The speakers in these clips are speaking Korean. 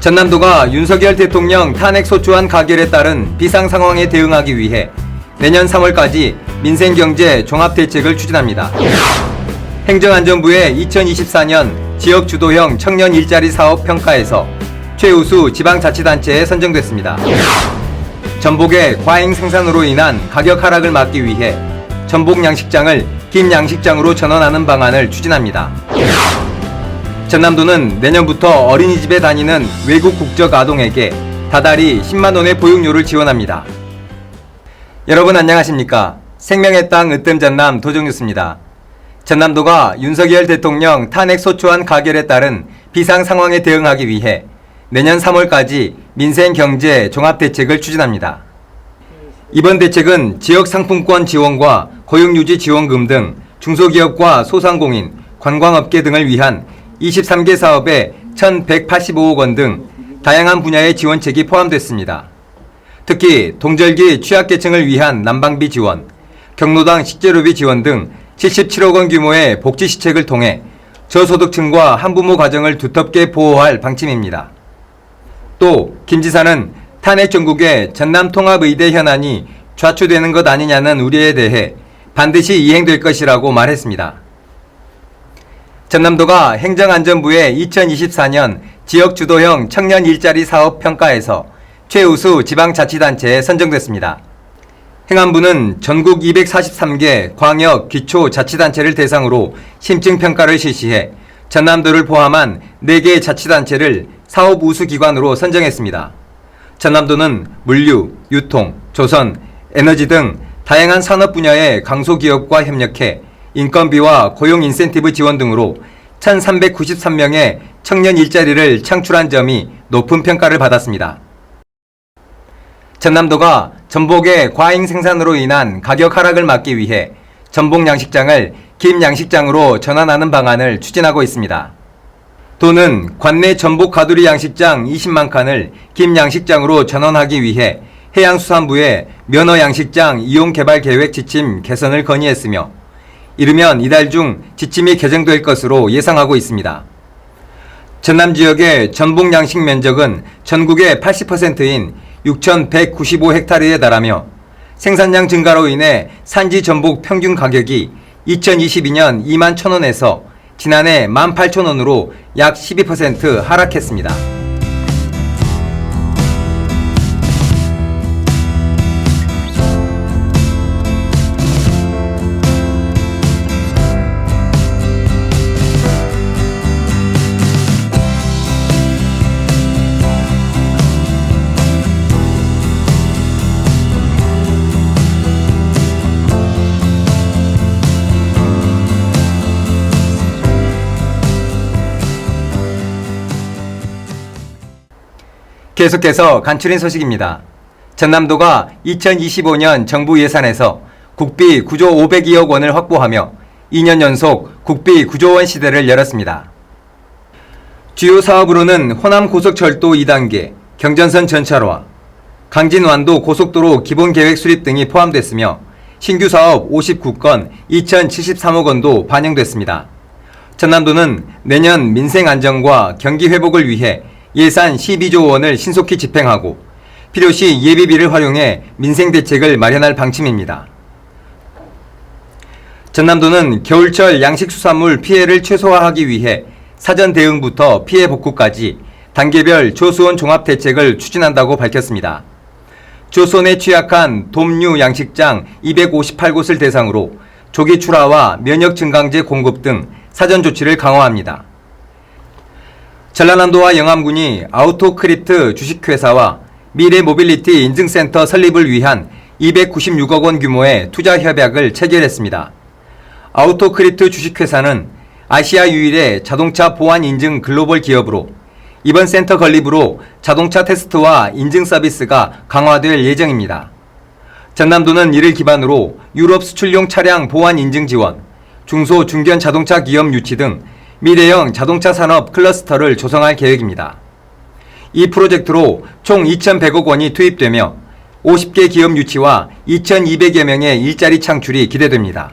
전남도가 윤석열 대통령 탄핵 소추안 가결에 따른 비상 상황에 대응하기 위해 내년 3월까지 민생경제 종합대책을 추진합니다. 행정안전부의 2024년 지역 주도형 청년 일자리 사업 평가에서 최우수 지방자치단체에 선정됐습니다. 전복의 과잉 생산으로 인한 가격 하락을 막기 위해 전복 양식장을 김 양식장으로 전환하는 방안을 추진합니다. 전남도는 내년부터 어린이집에 다니는 외국 국적 아동에게 다달이 10만 원의 보육료를 지원합니다. 여러분 안녕하십니까? 생명의 땅 으뜸 전남 도정뉴스입니다. 전남도가 윤석열 대통령 탄핵 소추안 가결에 따른 비상 상황에 대응하기 위해 내년 3월까지 민생 경제 종합 대책을 추진합니다. 이번 대책은 지역 상품권 지원과 고용 유지 지원금 등 중소기업과 소상공인, 관광업계 등을 위한 23개 사업에 1,185억 원 등 다양한 분야의 지원책이 포함됐습니다. 특히 동절기 취약계층을 위한 난방비 지원, 경로당 식재료비 지원 등 77억 원 규모의 복지 시책을 통해 저소득층과 한부모 가정을 두텁게 보호할 방침입니다. 또 김 지사는 탄핵 전국의 전남 통합의대 현안이 좌초되는 것 아니냐는 우려에 대해 반드시 이행될 것이라고 말했습니다. 전남도가 행정안전부의 2024년 지역 주도형 청년 일자리 사업 평가에서 최우수 지방자치단체에 선정됐습니다. 행안부는 전국 243개 광역 기초 자치단체를 대상으로 심층평가를 실시해 전남도를 포함한 4개 자치단체를 사업 우수 기관으로 선정했습니다. 전남도는 물류, 유통, 조선, 에너지 등 다양한 산업 분야의 강소기업과 협력해 인건비와 고용 인센티브 지원 등으로 1,393명의 청년 일자리를 창출한 점이 높은 평가를 받았습니다. 전남도가 전복의 과잉 생산으로 인한 가격 하락을 막기 위해 전복 양식장을 김 양식장으로 전환하는 방안을 추진하고 있습니다. 도는 관내 전복 가두리 양식장 20만 칸을 김 양식장으로 전환하기 위해 해양수산부에 면허 양식장 이용 개발 계획 지침 개선을 건의했으며 이르면 이달 중 지침이 개정될 것으로 예상하고 있습니다. 전남 지역의 전복 양식 면적은 전국의 80%인 6,195헥타르에 달하며 생산량 증가로 인해 산지 전복 평균 가격이 2022년 2만 1,000원에서 지난해 18,000원으로 약 12% 하락했습니다. 계속해서 간추린 소식입니다. 전남도가 2025년 정부 예산에서 국비 9조 502억 원을 확보하며 2년 연속 국비 9조 원 시대를 열었습니다. 주요 사업으로는 호남 고속철도 2단계, 경전선 전철화, 강진완도 고속도로 기본 계획 수립 등이 포함됐으며 신규 사업 59건 2,073억 원도 반영됐습니다. 전남도는 내년 민생 안정과 경기 회복을 위해 예산 12조 원을 신속히 집행하고 필요시 예비비를 활용해 민생 대책을 마련할 방침입니다. 전남도는 겨울철 양식수산물 피해를 최소화하기 위해 사전 대응부터 피해 복구까지 단계별 조수원 종합 대책을 추진한다고 밝혔습니다. 조선에 취약한 돔류 양식장 258곳을 대상으로 조기 출하와 면역 증강제 공급 등 사전 조치를 강화합니다. 전라남도와 영암군이 아우토크립트 주식회사와 미래 모빌리티 인증센터 설립을 위한 296억 원 규모의 투자 협약을 체결했습니다. 아우토크립트 주식회사는 아시아 유일의 자동차 보안 인증 글로벌 기업으로 이번 센터 건립으로 자동차 테스트와 인증 서비스가 강화될 예정입니다. 전남도는 이를 기반으로 유럽 수출용 차량 보안 인증 지원, 중소 중견 자동차 기업 유치 등 미래형 자동차 산업 클러스터를 조성할 계획입니다. 이 프로젝트로 총 2,100억 원이 투입되며 50개 기업 유치와 2,200여 명의 일자리 창출이 기대됩니다.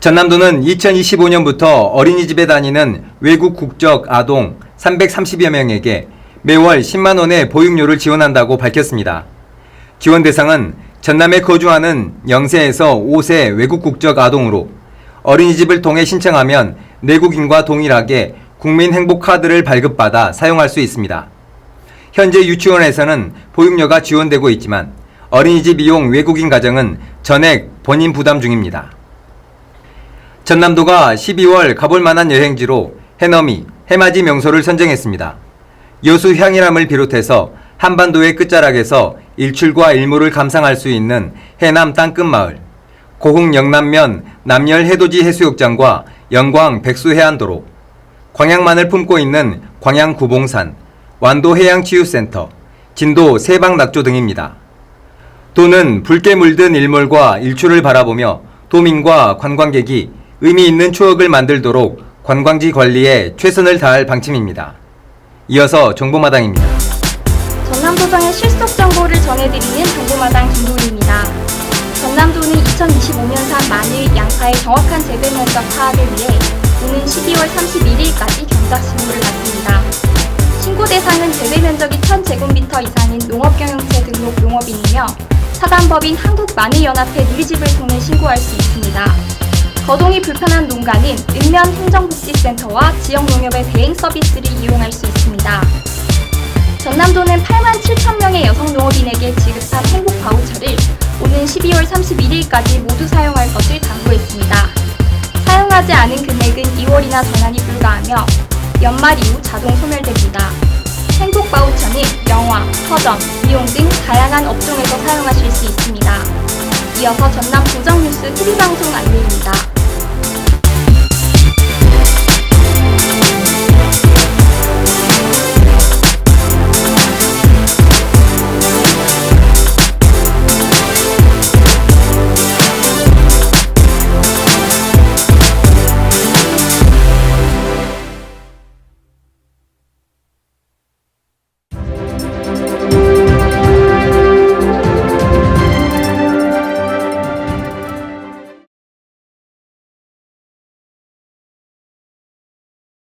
전남도는 2025년부터 어린이집에 다니는 외국 국적 아동 330여 명에게 매월 10만 원의 보육료를 지원한다고 밝혔습니다. 지원 대상은 전남에 거주하는 0세에서 5세 외국 국적 아동으로 어린이집을 통해 신청하면 내국인과 동일하게 국민 행복 카드를 발급받아 사용할 수 있습니다. 현재 유치원에서는 보육료가 지원되고 있지만 어린이집 이용 외국인 가정은 전액 본인 부담 중입니다. 전남도가 12월 가볼 만한 여행지로 해넘이, 해맞이 명소를 선정했습니다. 여수 향일암을 비롯해서 한반도의 끝자락에서 일출과 일몰을 감상할 수 있는 해남 땅끝마을, 고흥 영남면 남열 해돋이 해수욕장과 영광 백수해안도로, 광양만을 품고 있는 광양 구봉산, 완도 해양치유센터, 진도 세방낙조 등입니다. 도는 붉게 물든 일몰과 일출을 바라보며 도민과 관광객이 의미 있는 추억을 만들도록 관광지 관리에 최선을 다할 방침입니다. 이어서 정보마당입니다. 전남도정의 실속 정보를 전해드리는 정보마당 김도희입니다. 전남도는 2025년산 마늘, 양파의 정확한 재배 면적 파악을 위해 오는 12월 31일까지 경작 신고를 받습니다. 신고 대상은 재배 면적이 1000제곱미터 이상인 농업경영체 등록 농업인이며 사단법인 한국마늘연합회 누리집을 통해 신고할 수 있습니다. 거동이 불편한 농가는 읍면 행정복지센터와 지역농협의 대행 서비스를 이용할 수 있습니다. 전남도는 8만 7천 명의 여성 농업인에게 지급한 행복 바우처를 오는 12월 31일까지 모두 사용할 것을 당부했습니다. 사용하지 않은 금액은 2월이나 전환이 불가하며 연말 이후 자동 소멸됩니다. 행복 바우처는 영화, 서점, 미용 등 다양한 업종에서 사용하실 수 있습니다. 이어서 전남 도정 뉴스 TV방송 안내입니다.